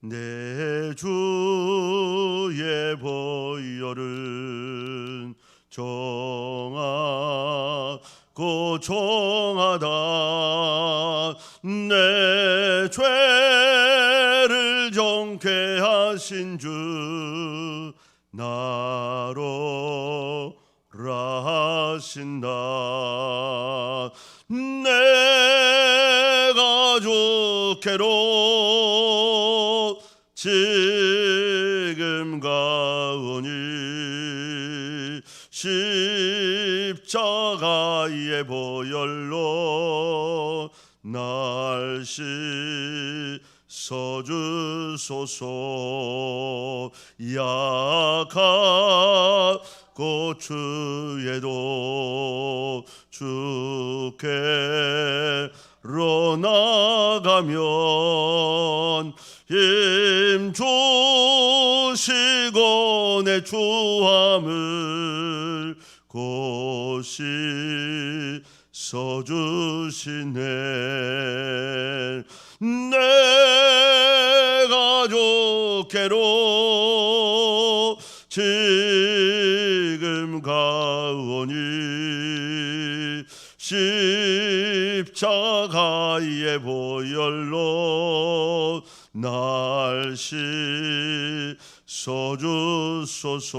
내 주의 보혈은 정하고 정하다. 내 죄를 정케 하신 주 나로 하신다. 내 가 좋게로 지금 가오니 십자가의 보혈로 날 씻어주소서 약하고 주에도 주께로 나가면 힘 주시고 내 주함을 고시 써주시네. 내가 좋게로 지금 가오니 십자가의 보혈로 날 씻어주소서.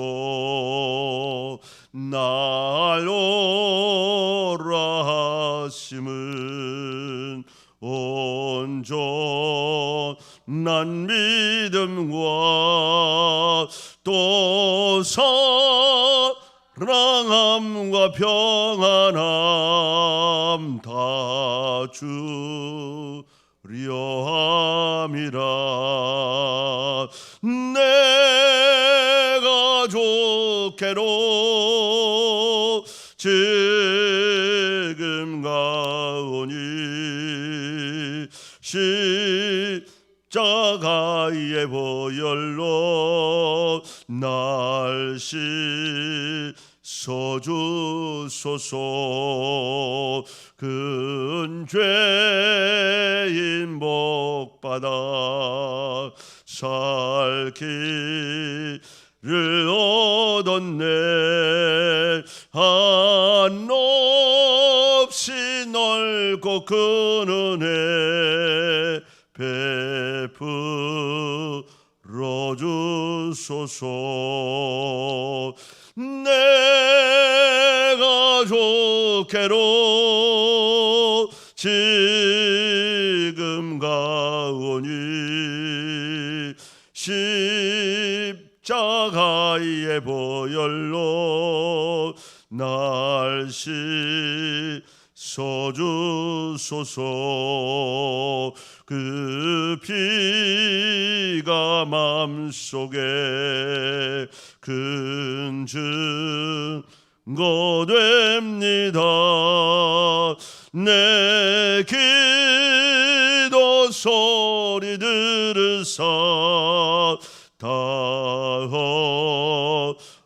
날 오라 하심은 온전한 믿음과 또 사랑함과 평안함 다 주려 함이라. 내가 좋게로 지금 가오니 십자가의 보혈로 날 씻어주소서. 큰 죄인 복받아 살 길을 얻었네. 한없이 넓고 큰 은혜 베풀어 주소서 내가 좋게로 지금 가오니 십자가의 보혈로 날 씻어주소서 그 피가 맘속에 큰 증거 됩니다. 내 기도 소리 들으사 다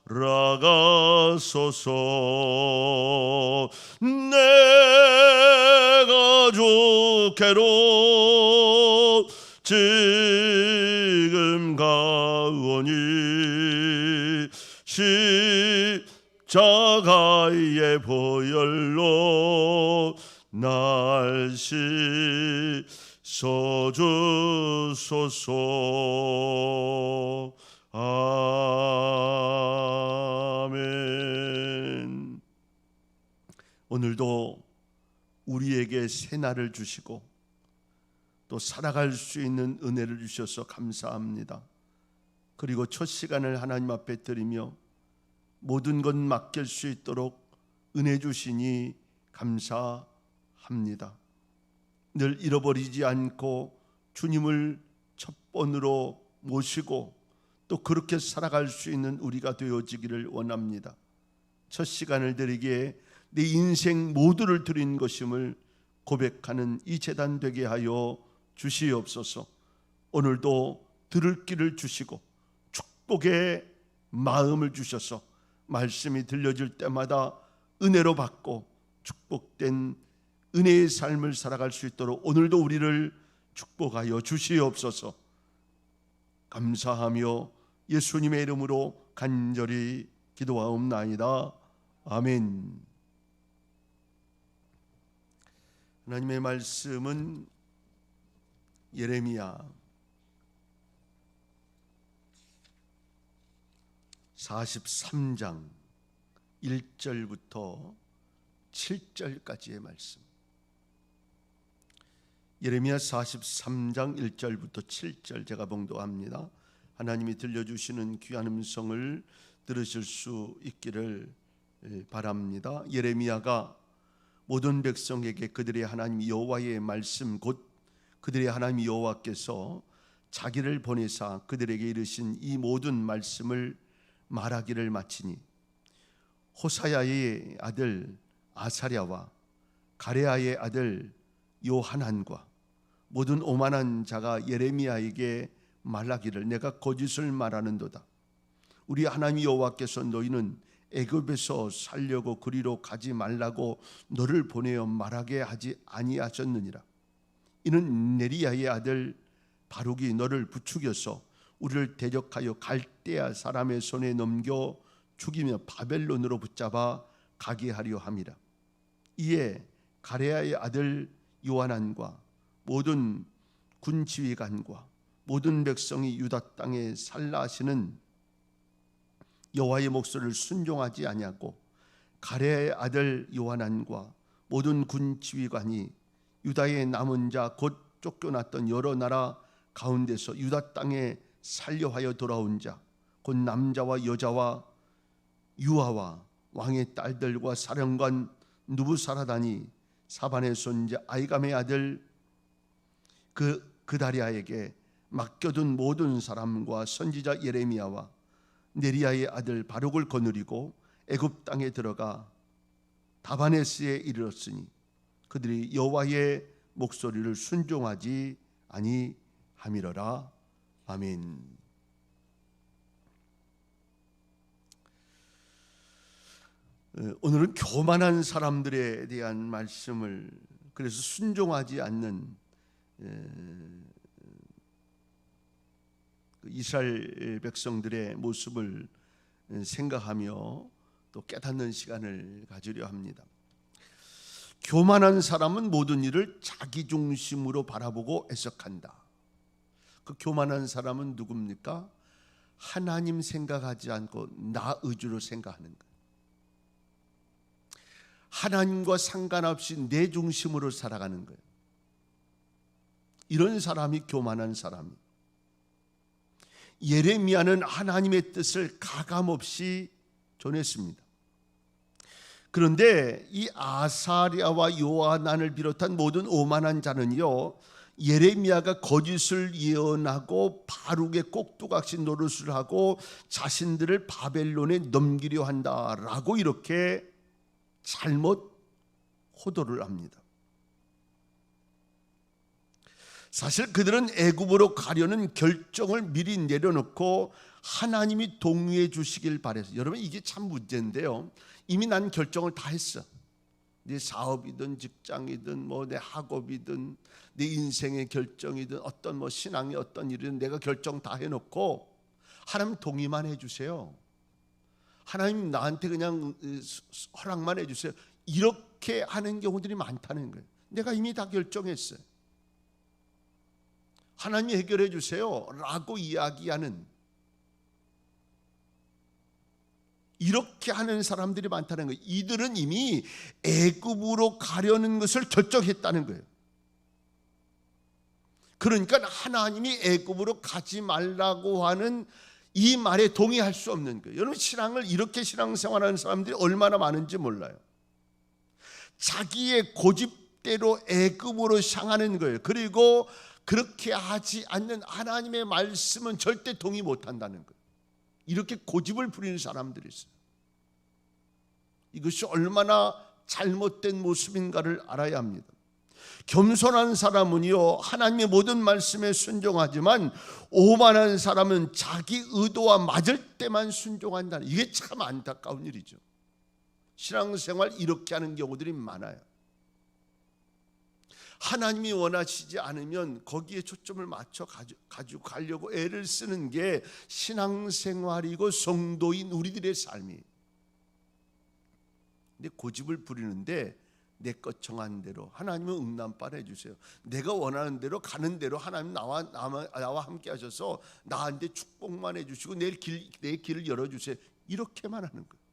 허락하소서. 내가 좋게로 십자가의 보혈로 날 씻어주소서 아멘. 오늘도 우리에게 새 날을 주시고 또 살아갈 수 있는 은혜를 주셔서 감사합니다. 그리고 첫 시간을 하나님 앞에 드리며 모든 것 맡길 수 있도록 은혜 주시니 감사합니다. 늘 잃어버리지 않고 주님을 첫 번으로 모시고 또 그렇게 살아갈 수 있는 우리가 되어지기를 원합니다. 첫 시간을 드리기에 내 인생 모두를 드린 것임을 고백하는 이 재단 되게 하여 주시옵소서. 오늘도 들을 길을 주시고 축복의 마음을 주셔서 말씀이 들려질 때마다 은혜로 받고 축복된 은혜의 삶을 살아갈 수 있도록 오늘도 우리를 축복하여 주시옵소서. 감사하며 예수님의 이름으로 간절히 기도하옵나이다. 아멘. 하나님의 말씀은 예레미야 43장 1절부터 7절까지의 말씀. 예레미야 43장 1절부터 7절 제가 봉도합니다. 하나님이 들려주시는 귀한 음성을 들으실 수 있기를 바랍니다. 예레미야가 모든 백성에게 그들의 하나님 여호와의 말씀 곧 그들의 하나님 여호와께서 자기를 보내사 그들에게 이르신 이 모든 말씀을 말하기를 마치니 호사야의 아들 아사랴와 가레아의 아들 요하난과 모든 오만한 자가 예레미야에게 말하기를 내가 거짓을 말하는도다. 우리 하나님 여호와께서 너희는 애굽에서 살려고 그리로 가지 말라고 너를 보내어 말하게 하지 아니하셨느니라. 이는 네리야의 아들 바룩이 너를 부추겨서 우리를 대적하여 갈대아 사람의 손에 넘겨 죽이며 바벨론으로 붙잡아 가게 하려 함이라. 이에 가레아의 아들 요한안과 모든 군 지휘관과 모든 백성이 유다 땅에 살라 하시는 여호와의 목소리를 순종하지 아니하고 가레아의 아들 요한안과 모든 군 지휘관이 유다의 남은 자 곧 쫓겨났던 여러 나라 가운데서 유다 땅에 살려하여 돌아온 자 곧 남자와 여자와 유아와 왕의 딸들과 사령관 누부사라다니 사반의 손자 아이감의 아들 그 그다리아에게 맡겨둔 모든 사람과 선지자 예레미야와 네리야의 아들 바룩을 거느리고 애굽 땅에 들어가 다바네스에 이르렀으니 그들이 여호와의 목소리를 순종하지 아니함이러라 아멘. 오늘은 교만한 사람들에 대한 말씀을 그래서 순종하지 않는 그 이스라엘 백성들의 모습을 생각하며 또 깨닫는 시간을 가지려 합니다. 교만한 사람은 모든 일을 자기 중심으로 바라보고 해석한다. 그 교만한 사람은 누굽니까? 하나님 생각하지 않고 나 의주로 생각하는 것. 하나님과 상관없이 내 중심으로 살아가는 거예요. 이런 사람이 교만한 사람이. 예레미야는 하나님의 뜻을 가감없이 전했습니다. 그런데 이 아사랴와 요한안을 비롯한 모든 오만한 자는요 예레미야가 거짓을 예언하고 바룩의 꼭두각시 노릇을 하고 자신들을 바벨론에 넘기려 한다라고 이렇게 잘못 호도를 합니다. 사실 그들은 애굽으로 가려는 결정을 미리 내려놓고 하나님이 동의해 주시길 바래서 여러분 이게 참 문제인데요. 이미 난 결정을 다 했어. 네 사업이든 직장이든 뭐 내 학업이든 네 인생의 결정이든 어떤 뭐 신앙의 어떤 일이든 내가 결정 다 해놓고 하나님 동의만 해주세요. 하나님 나한테 그냥 허락만 해주세요. 이렇게 하는 경우들이 많다는 거예요. 내가 이미 다 결정했어요. 하나님이 해결해 주세요. 라고 이야기하는 이렇게 하는 사람들이 많다는 거예요. 이들은 이미 애굽으로 가려는 것을 결정했다는 거예요. 그러니까 하나님이 애굽으로 가지 말라고 하는 이 말에 동의할 수 없는 거예요. 여러분 신앙을 이렇게 신앙생활하는 사람들이 얼마나 많은지 몰라요. 자기의 고집대로 애굽으로 향하는 거예요. 그리고 그렇게 하지 않는 하나님의 말씀은 절대 동의 못 한다는 거예요. 이렇게 고집을 부리는 사람들이 있어요. 이것이 얼마나 잘못된 모습인가를 알아야 합니다. 겸손한 사람은요, 하나님의 모든 말씀에 순종하지만, 오만한 사람은 자기 의도와 맞을 때만 순종한다는, 이게 참 안타까운 일이죠. 신앙생활 이렇게 하는 경우들이 많아요. 하나님이 원하시지 않으면 거기에 초점을 맞춰 가지고 가려고 애를 쓰는 게 신앙생활이고 성도인 우리들의 삶이. 근데 고집을 부리는데 내 것 정한 대로 하나님은 응남빨 해주세요. 내가 원하는 대로 가는 대로 하나님 나와, 나와 함께 하셔서 나한테 축복만 해주시고 내 길, 내 길을 열어주세요. 이렇게만 하는 거예요.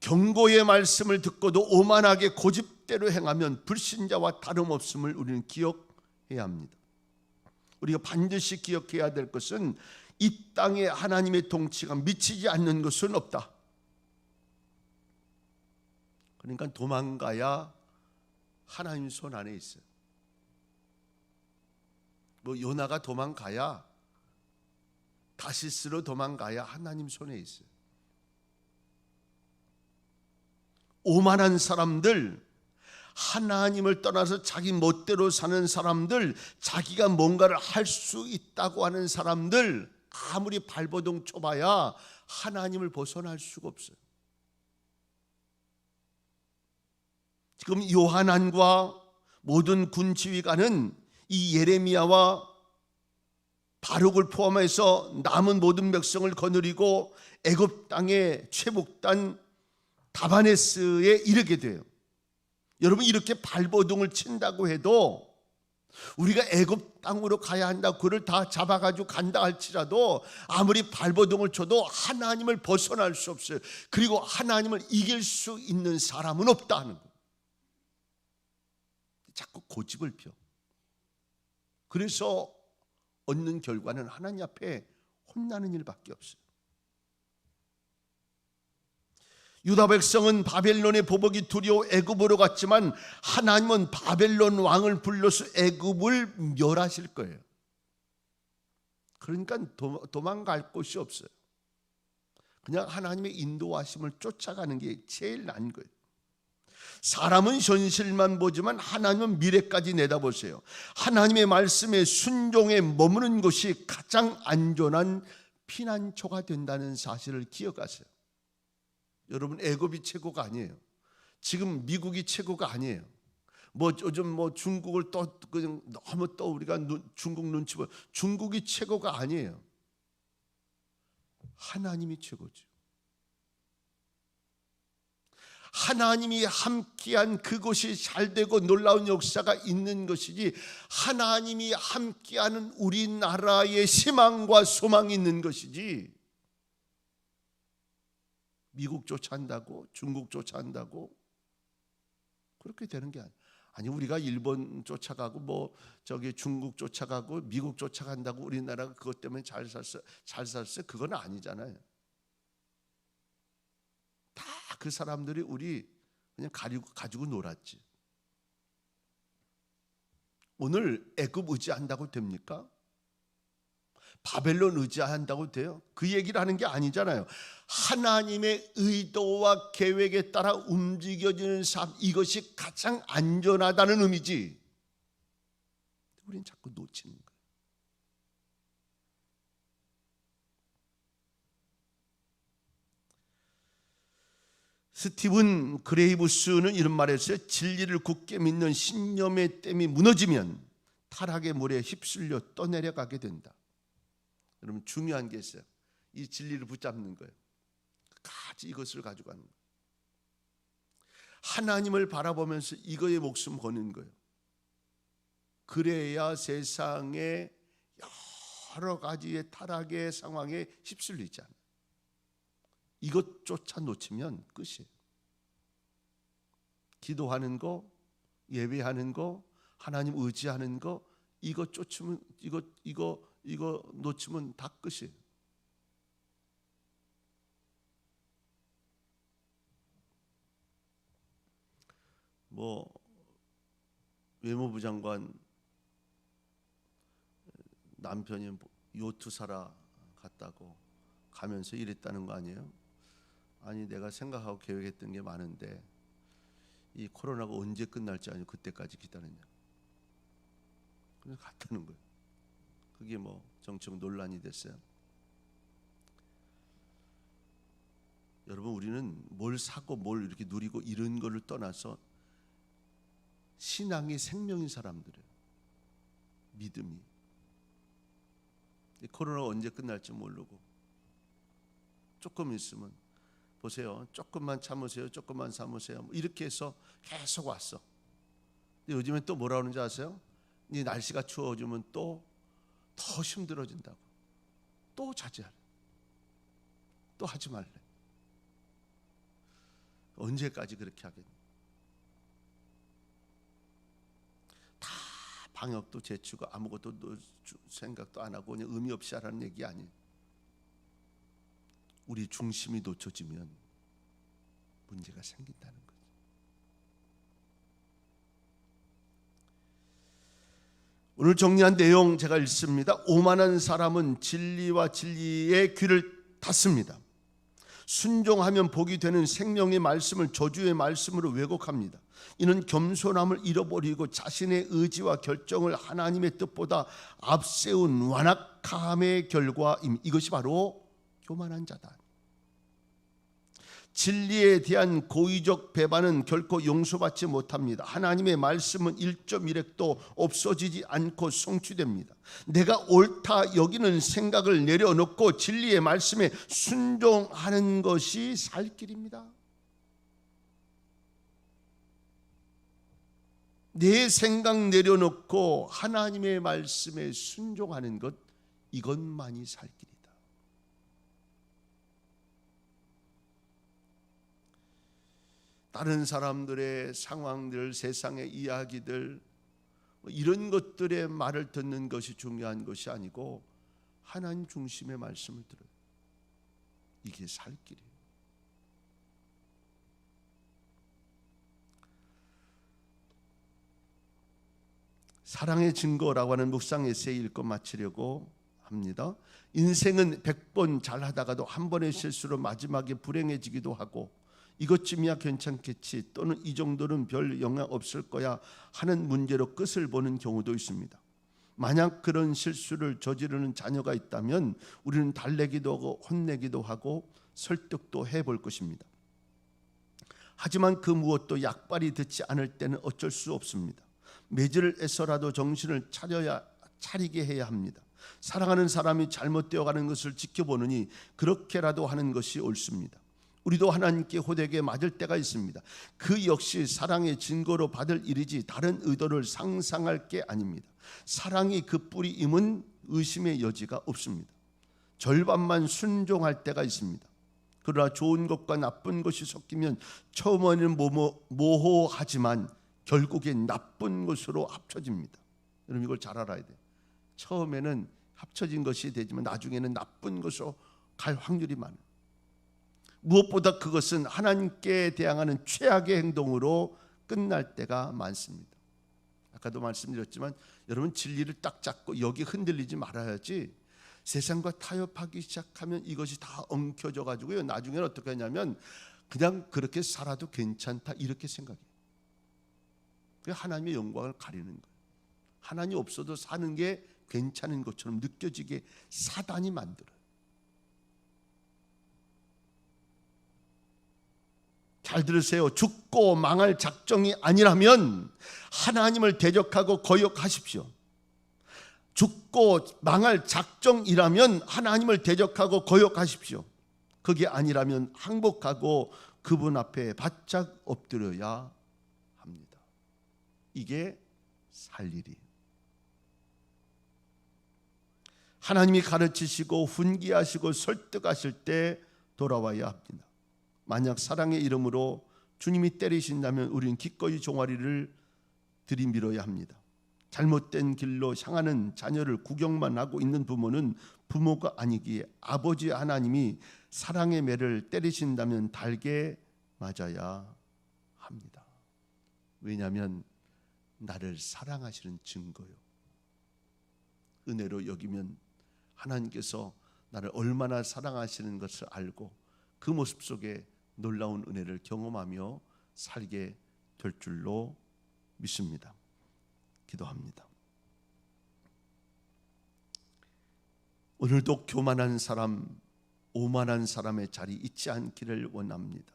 경고의 말씀을 듣고도 오만하게 고집대로 행하면 불신자와 다름없음을 우리는 기억해야 합니다. 우리가 반드시 기억해야 될 것은 이 땅에 하나님의 통치가 미치지 않는 것은 없다. 그러니까 도망가야 하나님 손 안에 있어요. 뭐 요나가 도망가야 다시스로 도망가야 하나님 손에 있어요. 오만한 사람들, 하나님을 떠나서 자기 멋대로 사는 사람들, 자기가 뭔가를 할 수 있다고 하는 사람들, 아무리 발버둥 쳐봐야 하나님을 벗어날 수가 없어요. 지금 요한안과 모든 군 지휘관은 이 예레미야와 바룩을 포함해서 남은 모든 백성을 거느리고 애굽 땅의 최북단 다바네스에 이르게 돼요. 여러분 이렇게 발버둥을 친다고 해도 우리가 애굽 땅으로 가야 한다. 그를 다 잡아가지고 간다 할지라도 아무리 발버둥을 쳐도 하나님을 벗어날 수 없어요. 그리고 하나님을 이길 수 있는 사람은 없다는 거. 자꾸 고집을 펴. 그래서 얻는 결과는 하나님 앞에 혼나는 일밖에 없어요. 유다 백성은 바벨론의 보복이 두려워 애굽으로 갔지만 하나님은 바벨론 왕을 불러서 애굽을 멸하실 거예요. 그러니까 도망갈 곳이 없어요. 그냥 하나님의 인도하심을 쫓아가는 게 제일 난 거예요. 사람은 현실만 보지만 하나님은 미래까지 내다보세요. 하나님의 말씀에 순종에 머무는 것이 가장 안전한 피난처가 된다는 사실을 기억하세요. 여러분 애굽이 최고가 아니에요. 지금 미국이 최고가 아니에요. 뭐 요즘 뭐 중국을 또 그냥 너무 또 우리가 눈, 중국 눈치 보 중국이 최고가 아니에요. 하나님이 최고죠. 하나님이 함께한 그곳이 잘 되고 놀라운 역사가 있는 것이지 하나님이 함께하는 우리나라의 희망과 소망이 있는 것이지 미국 쫓아한다고 중국 쫓아한다고 그렇게 되는 게 아니에요. 아니 우리가 일본 쫓아가고 뭐 저기 중국 쫓아가고 미국 쫓아간다고 우리나라가 그것 때문에 잘 살았어 잘 살았어 그건 아니잖아요. 다 그 사람들이 우리 그냥 가지고 가지고 놀았지. 오늘 애굽 의지한다고 됩니까? 바벨론 의지한다고 돼요? 그 얘기를 하는 게 아니잖아요. 하나님의 의도와 계획에 따라 움직여지는 삶, 이것이 가장 안전하다는 의미지. 우리는 자꾸 놓치는 거예요. 스티븐 그레이브스는 이런 말을 했어요. 진리를 굳게 믿는 신념의 댐이 무너지면 타락의 물에 휩쓸려 떠내려가게 된다. 여러분 중요한 게 있어요. 이 진리를 붙잡는 거예요. 같이 이것을 가지고 가는 거예요. 하나님을 바라보면서 이거에 목숨 거는 거예요. 그래야 세상에 여러 가지의 타락의 상황에 휩쓸리지 않아. 이것조차 놓치면 끝이에요. 기도하는 거, 예배하는 거, 하나님 의지하는 거 이거 쫓으면 이거 이거 이거 놓치면 다 끝이에요. 뭐 외무부 장관 남편이 요트 사라 갔다고 가면서 이랬다는 거 아니에요? 아니 내가 생각하고 계획했던 게 많은데 이 코로나가 언제 끝날지 아니고 그때까지 기다렸냐. 그냥 갔다는 거예요. 그게 뭐 정치적 논란이 됐어요. 여러분 우리는 뭘 사고 뭘 이렇게 누리고 이런 거를 떠나서 신앙이 생명인 사람들이에요. 믿음이. 이 코로나가 언제 끝날지 모르고 조금 있으면 보세요. 조금만 참으세요. 조금만 참으세요. 뭐 이렇게 해서 계속 왔어. 근데 요즘에 또 뭐라 그러는지 아세요? 이 날씨가 추워지면 또 더 힘들어진다고. 또 자제하래. 또 하지 말래. 언제까지 그렇게 하겠니? 다 방역도 제치고 아무것도 생각도 안 하고 그냥 의미 없이 하라는 얘기 아니에요. 우리 중심이 놓쳐지면 문제가 생긴다는 거죠. 오늘 정리한 내용 제가 읽습니다. 오만한 사람은 진리와 진리의 귀를 닫습니다. 순종하면 복이 되는 생명의 말씀을 저주의 말씀으로 왜곡합니다. 이는 겸손함을 잃어버리고 자신의 의지와 결정을 하나님의 뜻보다 앞세운 완악함의 결과임. 이것이 바로 교만한 자다. 진리에 대한 고의적 배반은 결코 용서받지 못합니다. 하나님의 말씀은 1.1핵도 없어지지 않고 성취됩니다. 내가 옳다 여기는 생각을 내려놓고 진리의 말씀에 순종하는 것이 살 길입니다. 내 생각 내려놓고 하나님의 말씀에 순종하는 것 이것만이 살 길이다. 다른 사람들의 상황들, 세상의 이야기들 뭐 이런 것들의 말을 듣는 것이 중요한 것이 아니고 하나님 중심의 말씀을 들어요. 이게 살 길이에요. 사랑의 증거라고 하는 묵상 에세이 읽고 마치려고 합니다. 인생은 백번 잘하다가도 한 번의 실수로 마지막에 불행해지기도 하고 이것쯤이야 괜찮겠지 또는 이 정도는 별 영향 없을 거야 하는 문제로 끝을 보는 경우도 있습니다. 만약 그런 실수를 저지르는 자녀가 있다면 우리는 달래기도 하고 혼내기도 하고 설득도 해볼 것입니다. 하지만 그 무엇도 약발이 듣지 않을 때는 어쩔 수 없습니다. 매질을 애써라도 정신을 차려야 차리게 해야 합니다. 사랑하는 사람이 잘못되어 가는 것을 지켜보느니 그렇게라도 하는 것이 옳습니다. 우리도 하나님께 호되게 맞을 때가 있습니다. 그 역시 사랑의 증거로 받을 일이지 다른 의도를 상상할 게 아닙니다. 사랑이 그 뿌리임은 의심의 여지가 없습니다. 절반만 순종할 때가 있습니다. 그러나 좋은 것과 나쁜 것이 섞이면 처음에는 모호하지만 결국엔 나쁜 것으로 합쳐집니다. 여러분 이걸 잘 알아야 돼요. 처음에는 합쳐진 것이 되지만 나중에는 나쁜 것으로 갈 확률이 많아요. 무엇보다 그것은 하나님께 대항하는 최악의 행동으로 끝날 때가 많습니다. 아까도 말씀드렸지만 여러분 진리를 딱 잡고 여기 흔들리지 말아야지 세상과 타협하기 시작하면 이것이 다 엉켜져 가지고요. 나중에는 어떻게 하냐면 그냥 그렇게 살아도 괜찮다 이렇게 생각해요. 하나님의 영광을 가리는 거예요. 하나님 없어도 사는 게 괜찮은 것처럼 느껴지게 사단이 만들어요. 잘 들으세요. 죽고 망할 작정이 아니라면 하나님을 대적하고 거역하십시오. 죽고 망할 작정이라면 하나님을 대적하고 거역하십시오. 그게 아니라면 항복하고 그분 앞에 바짝 엎드려야 합니다. 이게 살 일이에요. 하나님이 가르치시고 훈계하시고 설득하실 때 돌아와야 합니다. 만약 사랑의 이름으로 주님이 때리신다면 우리는 기꺼이 종아리를 들이밀어야 합니다. 잘못된 길로 향하는 자녀를 구경만 하고 있는 부모는 부모가 아니기에 아버지 하나님이 사랑의 매를 때리신다면 달게 맞아야 합니다. 왜냐하면 나를 사랑하시는 증거요. 은혜로 여기면 하나님께서 나를 얼마나 사랑하시는 것을 알고 그 모습 속에 놀라운 은혜를 경험하며 살게 될 줄로 믿습니다. 기도합니다. 오늘도 교만한 사람, 오만한 사람의 자리 잊지 않기를 원합니다.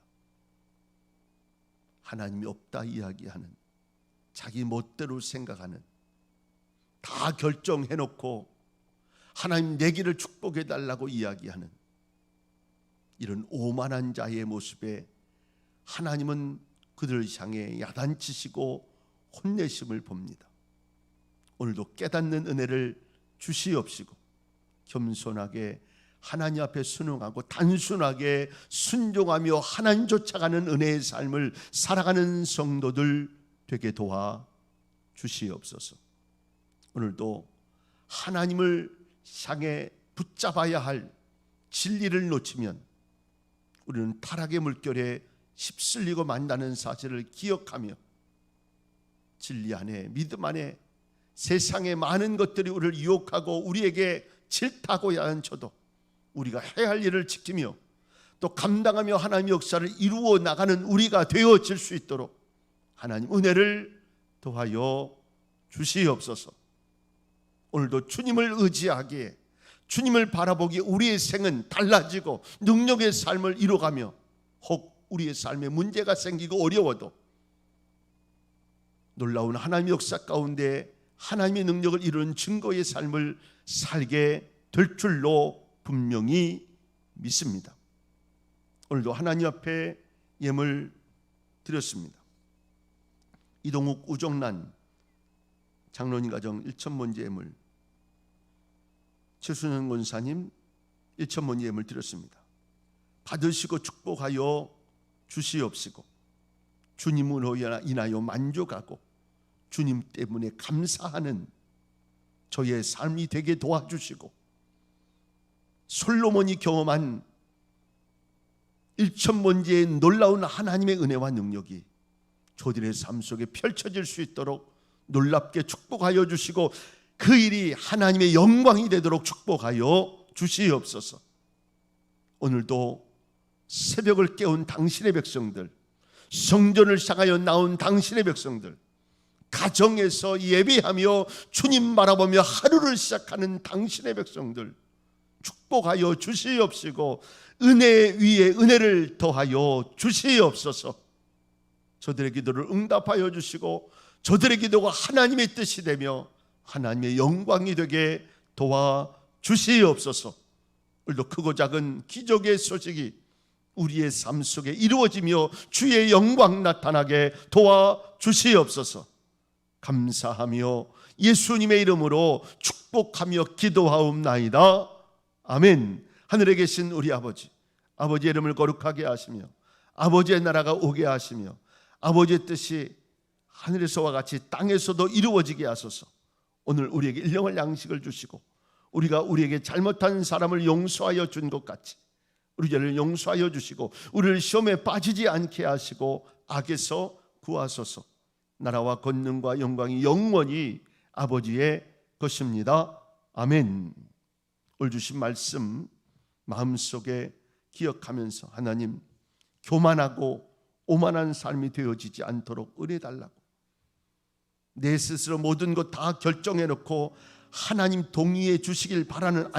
하나님이 없다 이야기하는 자기 멋대로 생각하는 다 결정해 놓고 하나님 내기를 축복해 달라고 이야기하는 이런 오만한 자의 모습에 하나님은 그들을 향해 야단치시고 혼내심을 봅니다. 오늘도 깨닫는 은혜를 주시옵시고 겸손하게 하나님 앞에 순응하고 단순하게 순종하며 하나님 쫓아가는 은혜의 삶을 살아가는 성도들 되게 도와 주시옵소서. 오늘도 하나님을 향해 붙잡아야 할 진리를 놓치면 우리는 타락의 물결에 휩쓸리고 만다는 사실을 기억하며 진리 안에 믿음 안에 세상의 많은 것들이 우리를 유혹하고 우리에게 질타하고야 한쳐도 우리가 해야 할 일을 지키며 또 감당하며 하나님의 역사를 이루어 나가는 우리가 되어질 수 있도록 하나님 은혜를 도하여 주시옵소서. 오늘도 주님을 의지하기에 주님을 바라보기에 우리의 생은 달라지고 능력의 삶을 이루어가며 혹 우리의 삶에 문제가 생기고 어려워도 놀라운 하나님의 역사 가운데 하나님의 능력을 이루는 증거의 삶을 살게 될 줄로 분명히 믿습니다. 오늘도 하나님 앞에 예물 드렸습니다. 이동욱 우정란 장로님 가정 1천먼지 예물 최순현 권사님 1천먼지 예물 드렸습니다. 받으시고 축복하여 주시옵시고 주님으로 인하여 만족하고 주님 때문에 감사하는 저의 삶이 되게 도와주시고 솔로몬이 경험한 일천번지의 놀라운 하나님의 은혜와 능력이 저들의 삶 속에 펼쳐질 수 있도록 놀랍게 축복하여 주시고 그 일이 하나님의 영광이 되도록 축복하여 주시옵소서. 오늘도 새벽을 깨운 당신의 백성들, 성전을 향하여 나온 당신의 백성들, 가정에서 예배하며 주님 바라보며 하루를 시작하는 당신의 백성들 축복하여 주시옵시고 은혜 위에 은혜를 더하여 주시옵소서. 저들의 기도를 응답하여 주시고 저들의 기도가 하나님의 뜻이 되며 하나님의 영광이 되게 도와 주시옵소서. 오늘도 크고 작은 기적의 소식이 우리의 삶 속에 이루어지며 주의 영광 나타나게 도와 주시옵소서. 감사하며 예수님의 이름으로 축복하며 기도하옵나이다. 아멘. 하늘에 계신 우리 아버지, 아버지의 이름을 거룩하게 하시며 아버지의 나라가 오게 하시며 아버지의 뜻이 하늘에서와 같이 땅에서도 이루어지게 하소서. 오늘 우리에게 일용할 양식을 주시고 우리가 우리에게 잘못한 사람을 용서하여 준 것 같이 우리 죄를 용서하여 주시고 우리를 시험에 빠지지 않게 하시고 악에서 구하소서. 나라와 권능과 영광이 영원히 아버지의 것입니다. 아멘. 오늘 주신 말씀 마음속에 기억하면서 하나님 교만하고 오만한 삶이 되어지지 않도록 은혜 달라고 내 스스로 모든 것 다 결정해 놓고 하나님 동의해 주시길 바라는